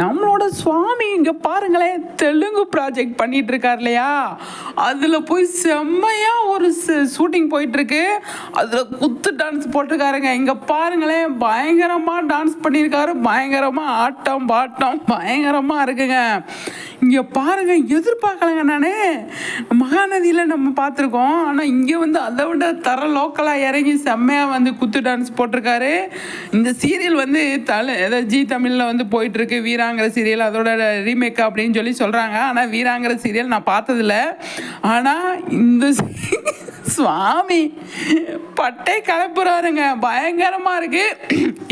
நம்மளோட சுவாமி இங்கே பாருங்களேன் தெலுங்கு ப்ராஜெக்ட் பண்ணிட்டு இருக்கார் இல்லையா? அதில் போய் செம்மையாக ஒரு ஷூட்டிங் போயிட்டுருக்கு. அதில் குத்து டான்ஸ் போட்டிருக்காருங்க. இங்கே பாருங்களேன் பயங்கரமாக டான்ஸ் பண்ணியிருக்காரு. பயங்கரமாக ஆட்டம் பாட்டம் பயங்கரமாக இருக்குங்க. இங்கே பாருங்க எதிர்பார்க்கலங்க நான். மகாநதியில் நம்ம பார்த்துருக்கோம். ஆனால் இங்கே வந்து அதை விட தர லோக்கலாக இறங்கி செம்மையாக வந்து குத்து டான்ஸ் போட்டிருக்காரு. இந்த சீரியல் வந்து தலை ஏதாவது ஜி தமிழில் வந்து போயிட்டுருக்கு. வீராங்கிற சீரியல் அதோட ரீமேக் அப்படின்னு சொல்லி சொல்கிறாங்க ஆனால் வீராங்கிற சீரியல் நான் பார்த்ததில்ல. ஆனால் இந்த சுவாமி பட்டை கலப்புறாருங்க. பயங்கரமாக இருக்கு.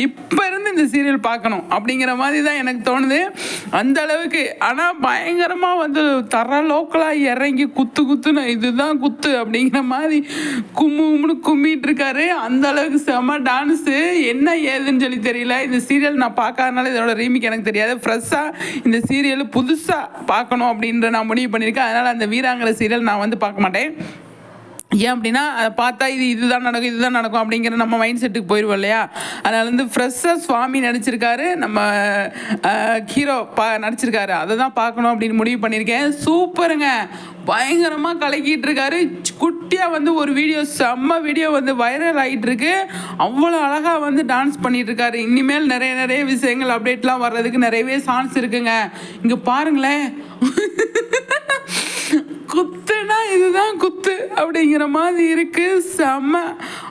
இப்போ இருந்து இந்த சீரியல் பார்க்கணும். அப்படிங்கிற மாதிரி தான் எனக்கு தோணுது. அந்த அளவுக்கு. ஆனால் பயங்கரமாக வந்து தர லோக்கலாக இறங்கி குத்து குத்துன்னு இதுதான் குத்து அப்படிங்கிற மாதிரி கும்மு கும்முன்னு கும்மிட்டு இருக்காரு. அந்த அளவுக்கு செம டான்ஸு. என்ன ஏதுன்னு சொல்லி தெரியல. இந்த சீரியல் நான் பார்க்காதனால இதோட ரீமிக் எனக்கு தெரியாது. ஃப்ரெஷ்ஷாக இந்த சீரியல் புதுசாக பார்க்கணும் அப்படின்ற நான் முடிவு பண்ணியிருக்கேன். அதனால் அந்த வீராங்கிற சீரியல் நான் வந்து பார்க்க மாட்டேன். ஏன் அப்படின்னா அதை பார்த்தா இது இதுதான் நடக்கும் இதுதான் நடக்கும் அப்படிங்கிற நம்ம மைண்ட் செட்டுக்கு போயிடுவோம் இல்லையா? அதனால வந்து ஃப்ரெஷ்ஷாக சுவாமி நடிச்சிருக்காரு நம்ம ஹீரோ பா நடிச்சிருக்காரு. அதை தான் பார்க்கணும் அப்படின்னு முடிவு பண்ணியிருக்கேன். சூப்பருங்க. பயங்கரமாக கலக்கிட்டு இருக்காரு. குட்டியாக வந்து ஒரு வீடியோ செம்ம வீடியோ வந்து வைரல் ஆகிட்டு இருக்கு அவ்வளோ அழகாக வந்து டான்ஸ் பண்ணிட்டு இருக்காரு. இனிமேல் நிறைய நிறைய விஷயங்கள் அப்டேட்லாம் வர்றதுக்கு நிறையவே சான்ஸ் இருக்குங்க. இங்கே பாருங்களேன். குத்து இதுதான் குத்து அப்படிங்கிற மாதிரி இருக்கு. செம்ம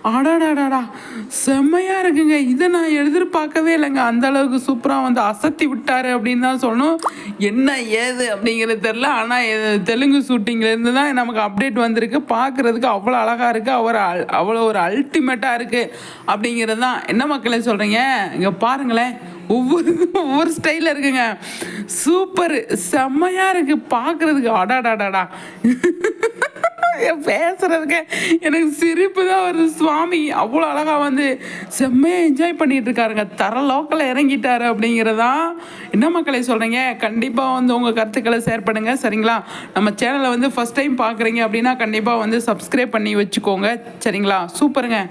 ஆடாடாடாடா செம்மையா இருக்குங்க. இதை நான் எதிர்பார்க்கவே இல்லைங்க. அந்த அளவுக்கு சூப்பராக வந்து அசத்தி விட்டாரு அப்படின்னு தான் சொல்லணும். என்ன ஏது அப்படிங்கிறது தெரில ஆனால் தெலுங்கு ஷூட்டிங்லேருந்து தான் நமக்கு அப்டேட் வந்திருக்கு. பார்க்குறதுக்கு அவ்வளோ அழகாக இருக்குது அவர் அல்- அவ்வளோ ஒரு அல்டிமேட்டாக இருக்குது அப்படிங்கிறது தான். என்ன மக்களே சொல்கிறீங்க இங்கே பாருங்களேன். ஒவ்வொரு ஒவ்வொரு ஸ்டைலில் இருக்குங்க. சூப்பர் செம்மையாக இருக்குது பார்க்குறதுக்கு அடாடாடாடா. பேசுறதுக்கு எனக்கு சிரிப்பு தான் வருது. சுவாமி அவ்வளோ அழகாக வந்து செம்மையாக என்ஜாய் பண்ணிட்டு இருக்காருங்க. தர லோக்கலில் இறங்கிட்டாரு அப்படிங்கிறதான் என்ன மக்களை சொல்கிறீங்க கண்டிப்பாக வந்து உங்கள் கருத்துக்களை ஷேர் பண்ணுங்கள் சரிங்களா? நம்ம சேனலை வந்து ஃபஸ்ட் டைம் பார்க்குறீங்க அப்படின்னா கண்டிப்பாக வந்து சப்ஸ்கிரைப் பண்ணி வச்சுக்கோங்க. சரிங்களா? சூப்பருங்க